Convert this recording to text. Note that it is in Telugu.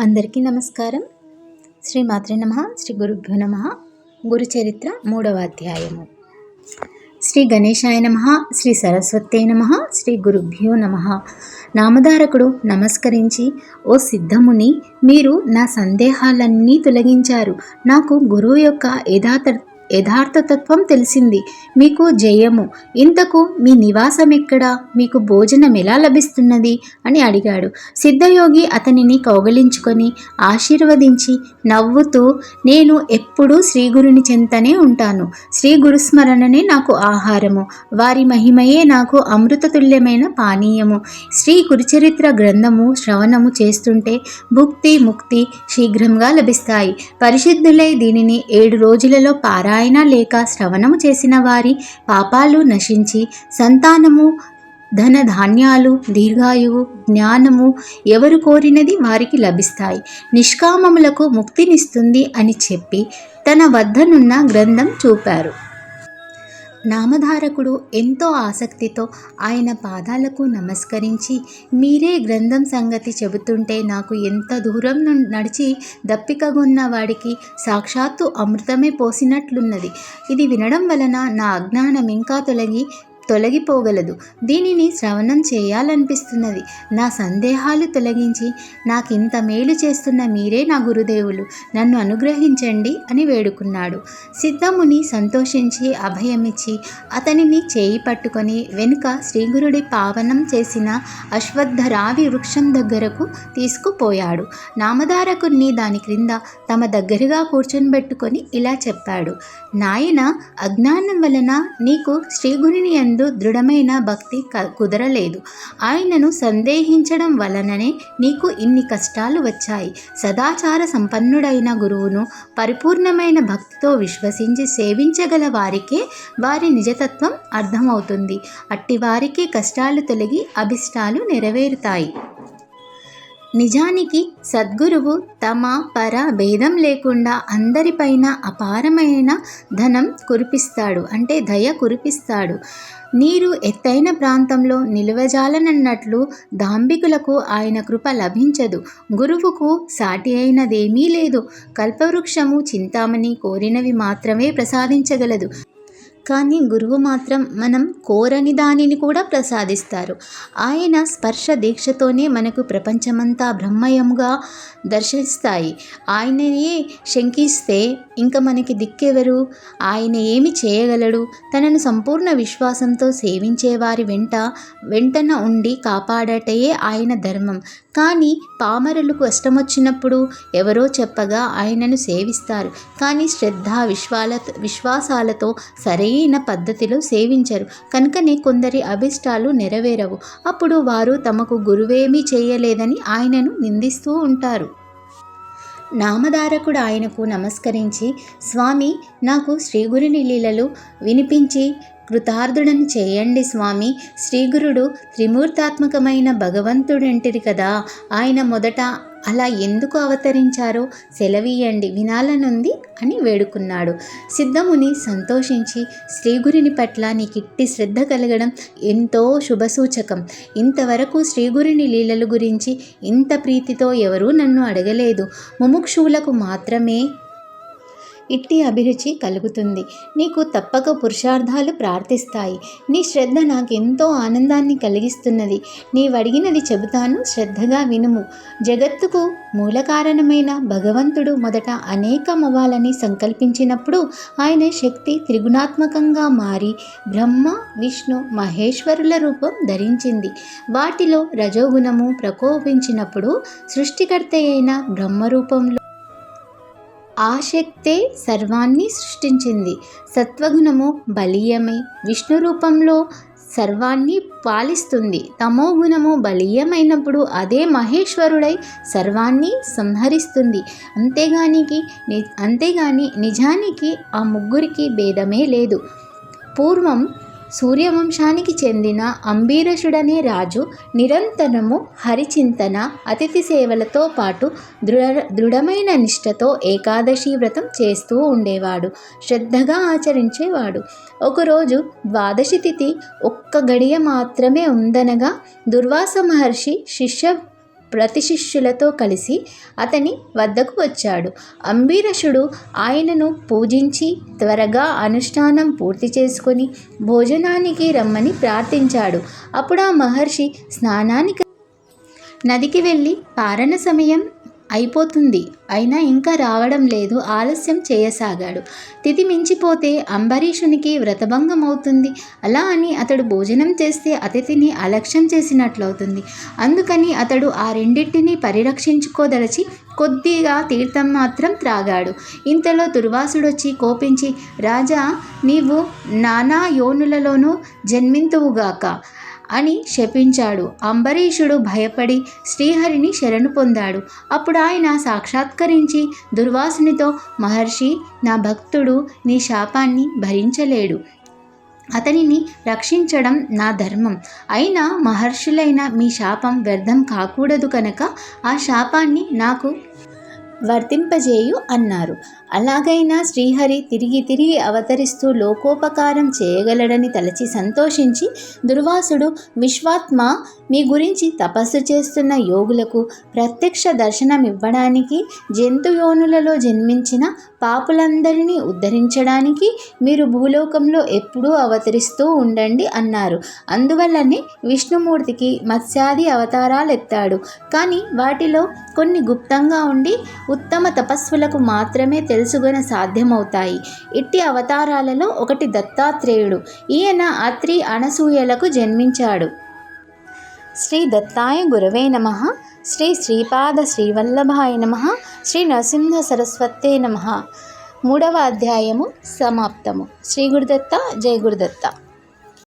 అందరికీ నమస్కారం. శ్రీ మాతృ నమ శ్రీ గురుభ్యో నమ. గురు చరిత్ర మూడవ అధ్యాయము. శ్రీ గణేశాయ నమ శ్రీ సరస్వతే నమ శ్రీ గురుభ్యో నమ. నామధారకుడు నమస్కరించి ఓ సిద్ధముని మీరు నా సందేహాలన్నీ తొలగించారు. నాకు గురువు యొక్క యథాతర్ యథార్థతత్వం తెలిసింది. మీకు జయము. ఇంతకు మీ నివాసం ఎక్కడా మీకు భోజనం ఎలా లభిస్తున్నది? అని అడిగాడు. సిద్ధయోగి అతనిని కౌగలించుకొని ఆశీర్వదించి నవ్వుతూ నేను ఎప్పుడూ శ్రీగురుని చెంతనే ఉంటాను. శ్రీ గురుస్మరణనే నాకు ఆహారము. వారి మహిమయే నాకు అమృతతుల్యమైన పానీయము. శ్రీ గురుచరిత్ర గ్రంథము శ్రవణము చేస్తుంటే భుక్తి ముక్తి శీఘ్రంగా లభిస్తాయి. పరిశుద్ధులై దీనిని ఏడు రోజులలో పారాయణ లేక శ్రవణము చేసిన వారి పాపాలు నశించి సంతానము ధన ధాన్యాలు దీర్ఘాయువు జ్ఞానము ఎవరు కోరినది వారికి లభిస్తాయి. నిష్కామములకు ముక్తినిస్తుంది అని చెప్పి తన వద్దనున్న గ్రంథం చూపారు. నామధారకుడు ఎంతో ఆసక్తితో ఆయన పాదాలకు నమస్కరించి మీరే గ్రంథం సంగతి చెబుతుంటే నాకు ఎంత దూరం నడిచి దప్పికగొన్న వాడికి సాక్షాత్తు అమృతమే పోసినట్లున్నది. ఇది వినడం వలన నా అజ్ఞానం ఇంకా తొలగి తొలగిపోగలదు. దీనిని శ్రవణం చేయాలనిపిస్తున్నది. నా సందేహాలు తొలగించి నాకింత మేలు చేస్తున్న మీరే నా గురుదేవులు. నన్ను అనుగ్రహించండి అని వేడుకున్నాడు. సిద్ధముని సంతోషించి అభయమిచ్చి అతనిని చేయి పట్టుకొని వెనుక శ్రీగురుడి పావనం చేసిన అశ్వత్థరావి వృక్షం దగ్గరకు తీసుకుపోయాడు. నామధారకుణ్ణి దాని క్రింద తమ దగ్గరగా కూర్చొనిబెట్టుకొని ఇలా చెప్పాడు. నాయన అజ్ఞానం వలన నీకు శ్రీగురుని యందు దృఢమైన భక్తి క- కుదరలేదు. ఆయనను సందేహించడం వలననే నీకు ఇన్ని కష్టాలు వచ్చాయి. సదాచార సంపన్నుడైన గురువును పరిపూర్ణమైన భక్తితో విశ్వసించి సేవించగల వారికే వారి నిజతత్వం అర్థమవుతుంది. అట్టి వారికి కష్టాలు తొలగి అభిష్టాలు నెరవేరుతాయి. నిజానికి సద్గురువు తమ పర భేదం లేకుండా అందరిపైన అపారమైన ధనం కురిపిస్తాడు అంటే దయ కురిపిస్తాడు. నీరు ఎత్తైన ప్రాంతంలో నిలువజాలనన్నట్లు దాంబికులకు ఆయన కృప లభించదు. గురువుకు సాటి అయినదేమీ లేదు. కల్పవృక్షము చింతామణి కోరినవి మాత్రమే ప్రసాదించగలదు. కానీ గురువు మాత్రం మనం కోరని దానిని కూడా ప్రసాదిస్తారు. ఆయన స్పర్శ దీక్షతోనే మనకు ప్రపంచమంతా బ్రహ్మయముగా దర్శిస్తాయి. ఆయననే శంకిస్తే ఇంకా మనకి దిక్కెవరు? ఆయన ఏమి చేయగలడు? తనను సంపూర్ణ విశ్వాసంతో సేవించే వారి వెంట వెంటన ఉండి కాపాడటయే ఆయన ధర్మం. కానీ పామరులు కష్టమొచ్చినప్పుడు ఎవరో చెప్పగా ఆయనను సేవిస్తారు. కానీ శ్రద్ధ విశ్వాల విశ్వాసాలతో సరైన పద్ధతిలో సేవించరు. కనుకనే కొందరి అభిష్టాలు నెరవేరవు. అప్పుడు వారు తమకు గురువేమీ చేయలేదని ఆయనను నిందిస్తూ ఉంటారు. నామధారకుడు ఆయనకు నమస్కరించి స్వామి నాకు శ్రీగురుని లీలలు వినిపించి కృతార్థుడని చేయండి స్వామి. శ్రీగురుడు త్రిమూర్తాత్మకమైన భగవంతుడంటిరి కదా. ఆయన మొదట అలా ఎందుకు అవతరించారో సెలవీయండి వినాలనుంది అని వేడుకున్నాడు. సిద్ధముని సంతోషించి శ్రీగురిని పట్ల నీకిట్టి శ్రద్ధ కలగడం ఎంతో శుభసూచకం. ఇంతవరకు శ్రీగురిని లీలల గురించి ఇంత ప్రీతితో ఎవరూ నన్ను అడగలేదు. ముముక్షువులకు మాత్రమే ఇట్టి అభిరుచి కలుగుతుంది. నీకు తప్పక పురుషార్థాలు ప్రార్థిస్తాయి. నీ శ్రద్ధ నాకెంతో ఆనందాన్ని కలిగిస్తున్నది. నీవడిగినది చెబుతాను శ్రద్ధగా వినుము. జగత్తుకు మూలకారణమైన భగవంతుడు మొదట అనేకమవ్వాలని సంకల్పించినప్పుడు ఆయన శక్తి త్రిగుణాత్మకంగా మారి బ్రహ్మ విష్ణు మహేశ్వరుల రూపం ధరించింది. వాటిలో రజోగుణము ప్రకోపించినప్పుడు సృష్టికర్త అయిన బ్రహ్మరూపంలో ఆ శక్తే సర్వాన్ని సృష్టించింది. సత్వగుణము బలీయమై. విష్ణు రూపంలో సర్వాన్ని పాలిస్తుంది. తమో గుణము బలీయమైనప్పుడు అదే మహేశ్వరుడై సర్వాన్ని సంహరిస్తుంది. అంతేగానికి అంతేగాని నిజానికి ఆ ముగ్గురికి భేదమే లేదు. పూర్వం సూర్యవంశానికి చెందిన అంబీరషుడనే రాజు నిరంతరము హరిచింతన అతిథి సేవలతో పాటు దృఢ దృఢమైన నిష్ఠతో ఏకాదశి వ్రతం చేస్తూ ఉండేవాడు. శ్రద్ధగా ఆచరించేవాడు. ఒకరోజు ద్వాదశి తిథి ఒక్క గడియ మాత్రమే ఉందనగా దుర్వాస మహర్షి శిష్య ప్రతిశిష్యులతో కలిసి అతని వద్దకు వచ్చాడు. అంబీరషుడు ఆయనను పూజించి త్వరగా అనుష్ఠానం పూర్తి చేసుకొని భోజనానికి రమ్మని ప్రార్థించాడు. అప్పుడు ఆ మహర్షి స్నానానికి నదికి వెళ్ళి పారణ సమయం అయిపోతుంది. అయినా ఇంకా రావడం లేదు. ఆలస్యం చేయసాగాడు. తిథి మించిపోతే అంబరీషునికి వ్రతభంగం అవుతుంది అలా అని అతడు భోజనం చేస్తే అతిథిని అలక్ష్యం చేసినట్లవుతుంది. అందుకని అతడు ఆ రెండింటిని పరిరక్షించుకోదలచి కొద్దిగా తీర్థం మాత్రం త్రాగాడు. ఇంతలో దుర్వాసుడొచ్చి కోపించి రాజా నీవు నానా యోనులలోనూ జన్మింతువుగాక. అని శపించాడు. అంబరీషుడు భయపడి శ్రీహరిని శరణు పొందాడు. అప్పుడు ఆయన సాక్షాత్కరించి దుర్వాసునితో మహర్షి నా భక్తుడు నీ శాపాన్ని భరించలేడు. అతనిని రక్షించడం నా ధర్మం. అయినా మహర్షులైన మీ శాపం వ్యర్థం కాకూడదు కనుక ఆ శాపాన్ని నాకు వర్తింపజేయు అన్నారు. అలాగైనా శ్రీహరి తిరిగి తిరిగి అవతరిస్తూ లోకోపకారం చేయగలడని తలచి సంతోషించి దుర్వాసుడు విశ్వాత్మ మీ గురించి తపస్సు చేస్తున్న యోగులకు ప్రత్యక్ష దర్శనమివ్వడానికి జంతుయోనులలో జన్మించిన పాపులందరినీ ఉద్ధరించడానికి మీరు భూలోకంలో ఎప్పుడూ అవతరిస్తూ ఉండండి అన్నారు. అందువల్లనే విష్ణుమూర్తికి మత్స్యాది అవతారాలు ఎత్తాడు కానీ వాటిలో కొన్ని గుప్తంగా ఉండి ఉత్తమ తపస్సులకు మాత్రమే తెలుసుగొన సాధ్యమవుతాయి. ఇట్టి అవతారాలలో ఒకటి దత్తాత్రేయుడు. ఈయన అత్రి అనసూయలకు జన్మించాడు. శ్రీ దత్తాయ గురవే నమ. శ్రీ శ్రీపాద శ్రీవల్లభాయ నమ. శ్రీ నరసింహ సరస్వతే నమ. మూడవ అధ్యాయము సమాప్తము. శ్రీ గురుదత్త జయ గురుదత్త.